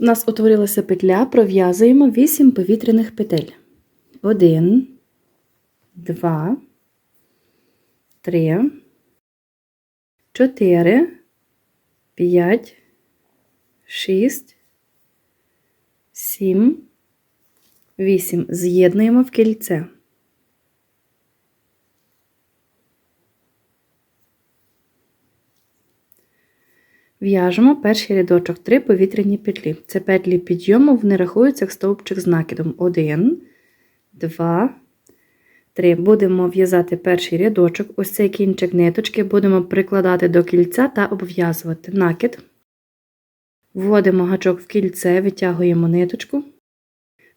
У нас утворилася петля, пров'язуємо 8 повітряних петель. 1, 2, 3, 4, 5, 6, 7, 8. З'єднуємо в кільце. В'яжемо перший рядочок 3 повітряні петлі. Це петлі підйому, вони рахуються як стовпчик з накидом. 1, 2, 3. Будемо в'язати перший рядочок. Ось цей кінчик ниточки будемо прикладати до кільця та обв'язувати накид. Вводимо гачок в кільце, витягуємо ниточку.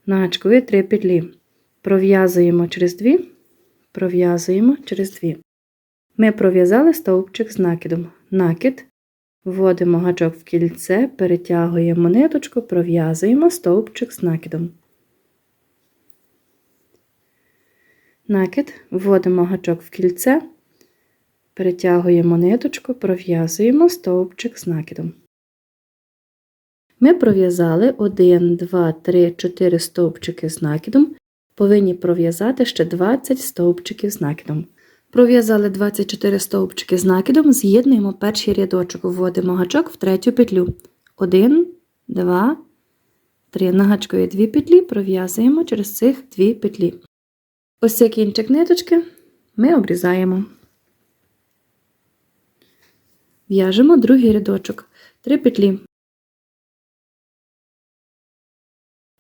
На гачкові 3 петлі. Пров'язуємо через 2, пров'язуємо через 2. Ми пров'язали стовпчик з накидом. Накид. Вводимо гачок в кільце, перетягуємо ниточку, пров'язуємо стовпчик з накидом. Накид, вводимо гачок в кільце, перетягуємо ниточку, пров'язуємо стовпчик з накидом. Ми пров'язали 1, 2, 3, 4 стовпчики з накидом, повинні пров'язати ще 20 стовпчиків з накидом. Пров'язали 24 стовпчики з накидом, з'єднуємо перший рядочок, вводимо гачок в третю петлю. 1, 2, 3. На 2 петлі, пров'язуємо через цих 2 петлі. Ось цей кінчик ниточки ми обрізаємо. В'яжемо другий рядочок, 3 петлі.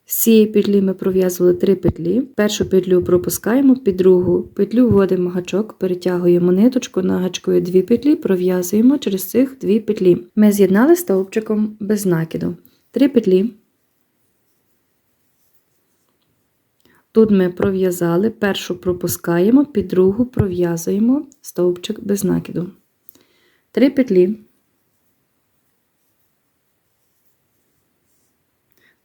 З цієї петлі ми пров'язували 3 петлі. Першу петлю пропускаємо, під другу петлю вводимо гачок, перетягуємо ниточку, на гачкою 2 петлі, пров'язуємо через цих 2 петлі. Ми з'єднали стовпчиком без накиду. 3 петлі. Тут ми пров'язали, першу пропускаємо, під другу пров'язуємо стовпчик без накиду. 3 петлі.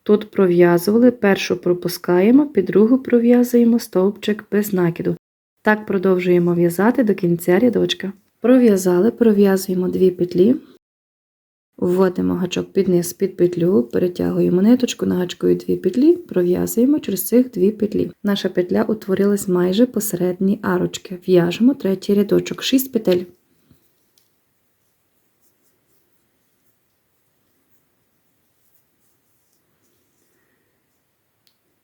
Тут пров'язували, першу пропускаємо, під другу пров'язуємо стовпчик без накиду. Так продовжуємо в'язати до кінця рядочка. Пров'язали, пров'язуємо 2 петлі, вводимо гачок під низ під петлю, перетягуємо ниточку на гачкою 2 петлі, пров'язуємо через цих 2 петлі. Наша петля утворилась майже посередній арочки. В'яжемо третій рядочок, 6 петель.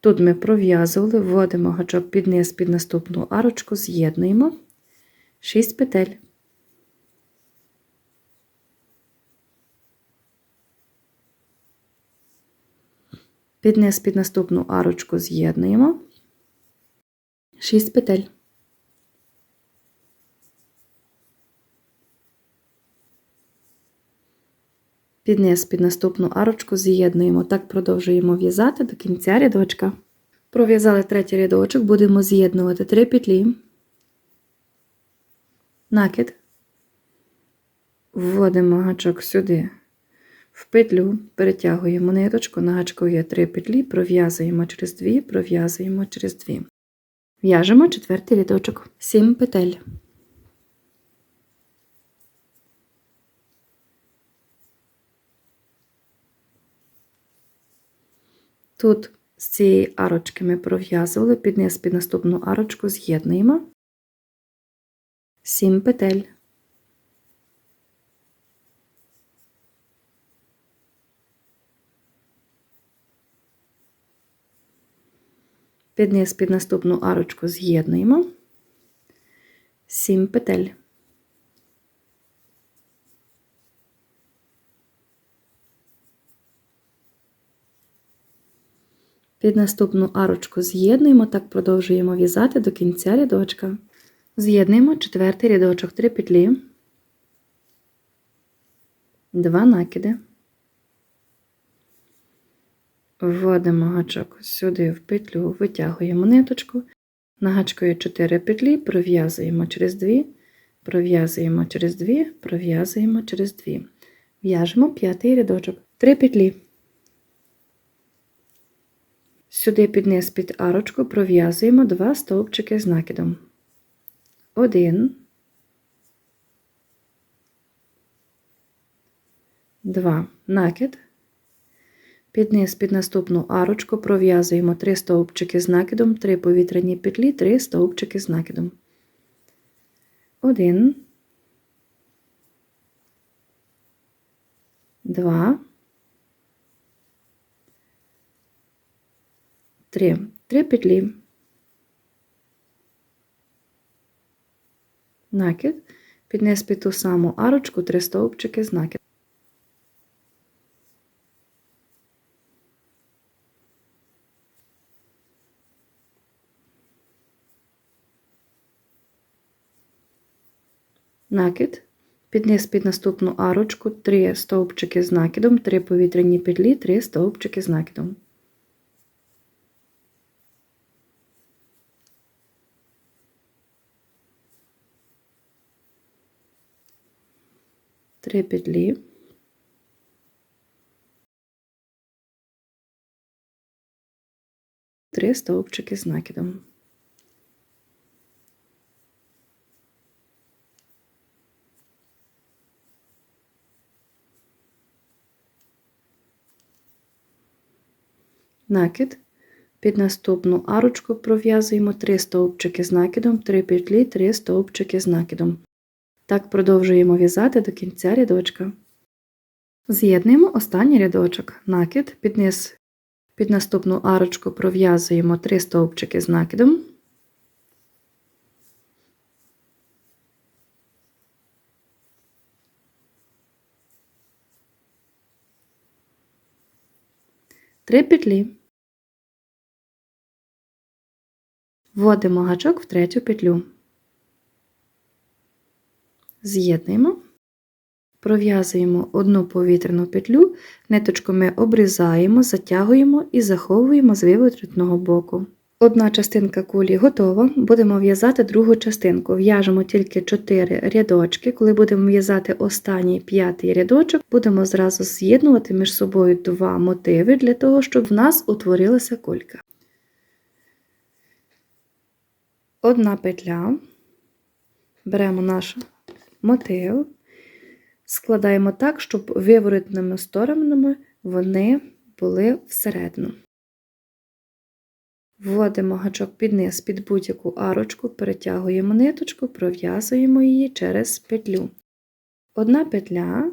Тут ми пров'язували, вводимо гачок під низ під наступну арочку, з'єднуємо 6 петель. Під низ під наступну арочку з'єднуємо 6 петель. Під під наступну арочку з'єднуємо. Так продовжуємо в'язати до кінця рядочка. Пров'язали третій рядочок, будемо з'єднувати 3 петлі, накид, вводимо гачок сюди, в петлю, перетягуємо ниточку, на гачку 3 петлі, пров'язуємо через 2, пров'язуємо через 2. В'яжемо четвертий рядочок, 7 петель. Тут з цієї арочки ми пров'язували, під низ під наступну арочку з'єднуємо 7 петель. Під низ під наступну арочку з'єднуємо 7 петель. Під наступну арочку з'єднуємо, так продовжуємо в'язати до кінця рядочка. З'єднуємо четвертий рядочок 3 петлі, 2 накиди, вводимо гачок сюди в петлю, витягуємо ниточку, нагачкою 4 петлі, пров'язуємо через 2, пров'язуємо через 2, пров'язуємо через 2. В'яжемо п'ятий рядочок, 3 петлі. Сюди під низ під арочку пров'язуємо два стовпчики з накидом. Один, два. Накид, Під низ під наступну арочку пров'язуємо 3 стовпчики з накидом, 3 повітряні петлі, 3 стовпчики з накидом. 1, 2, 3. 3 петлі. Накид. Під низ під ту саму арочку 3 стовпчики з накидом. накид, під під наступну арочку 3 стовпчики з накидом, 3 повітряні петлі, 3 стовпчики з накидом. Три петлі. Три стовпчики з накидом. накид. Під наступну арочку пров'язуємо 3 стовпчики з накидом, 3 петлі, 3 стовпчики з накидом. Так продовжуємо в'язати до кінця рядочка. З'єднуємо останній рядочок, накид, під низ під наступну арочку пров'язуємо 3 стовпчики з накидом. Три петлі. Вводимо гачок в третю петлю. З'єднуємо, пров'язуємо одну повітряну петлю, ниточку ми обрізаємо, затягуємо і заховуємо з виворотного боку. Одна частинка кулі готова, будемо в'язати другу частинку. В'яжемо тільки 4 рядочки. Коли будемо в'язати останній п'ятий рядочок, будемо зразу з'єднувати між собою два мотиви для того, щоб в нас утворилася кулька. Одна петля, беремо наш мотив, складаємо так, щоб виворотними сторонами вони були всередину. Вводимо гачок під низ під будь-яку арочку, перетягуємо ниточку, пров'язуємо її через петлю. Одна петля,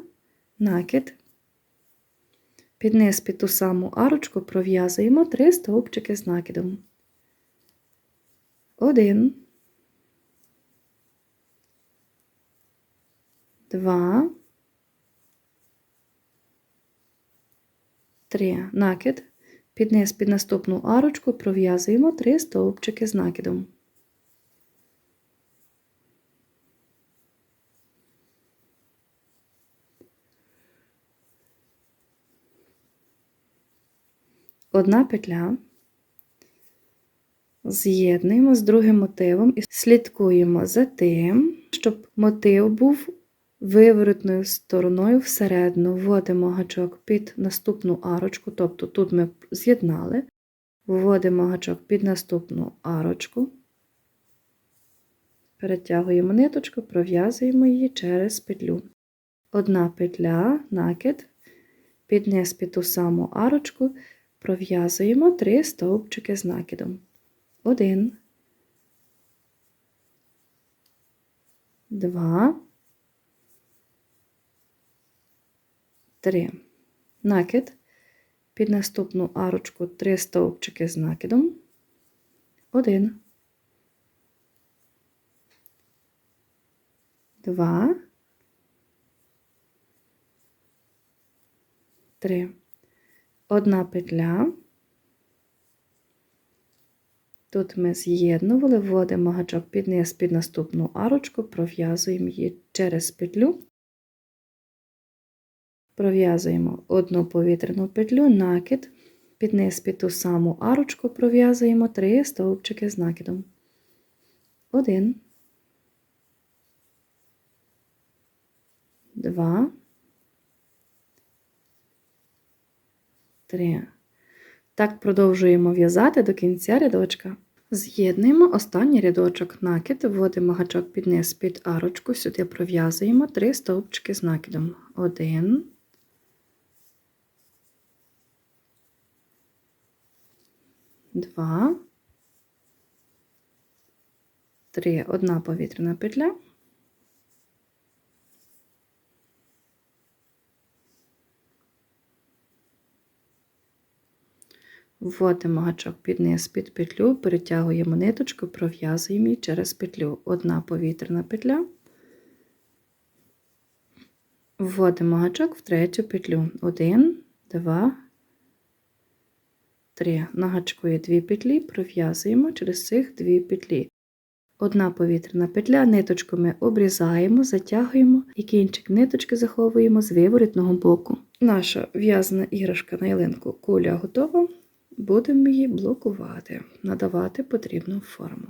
накид, під низ під ту саму арочку пров'язуємо три стовпчики з накидом. Один, два, три. Накид. Під під наступну арочку пров'язуємо три стовпчики з накидом. Одна петля, з'єднуємо з другим мотивом і слідкуємо за тим, щоб мотив був виворотною стороною всередину. Вводимо гачок під наступну арочку, тобто тут ми з'єднали, вводимо гачок під наступну арочку, перетягуємо ниточку, пров'язуємо її через петлю. Одна петля, накид, під низ під ту саму арочку, пров'язуємо три стовпчики з накидом. Один, два, 3 накид, під наступну арочку 3 стовпчики з накидом, 1, 2, 3. Одна петля. Тут ми з'єднували, вводимо гачок під низ під наступну арочку, пров'язуємо її через петлю пров'язуємо одну повітряну петлю, накид, під низ під ту саму арочку пров'язуємо три стовпчики з накидом. Один, два, три. Так продовжуємо в'язати до кінця рядочка. З'єднуємо останній рядочок накид, вводимо гачок під низ під арочку, сюди пров'язуємо три стовпчики з накидом. Один, два, три, одна повітряна петля. Вводимо гачок під низ під петлю, перетягуємо ниточку, пров'язуємо її через петлю. Одна повітряна петля. Вводимо гачок в третю петлю. Один, два, три. На гачку є дві петлі, пров'язуємо через цих дві петлі. Одна повітряна петля, ниточку ми обрізаємо, затягуємо і кінчик ниточки заховуємо з виворітного боку. Наша в'язана іграшка на ялинку куля готова. Будемо її блокувати, надавати потрібну форму.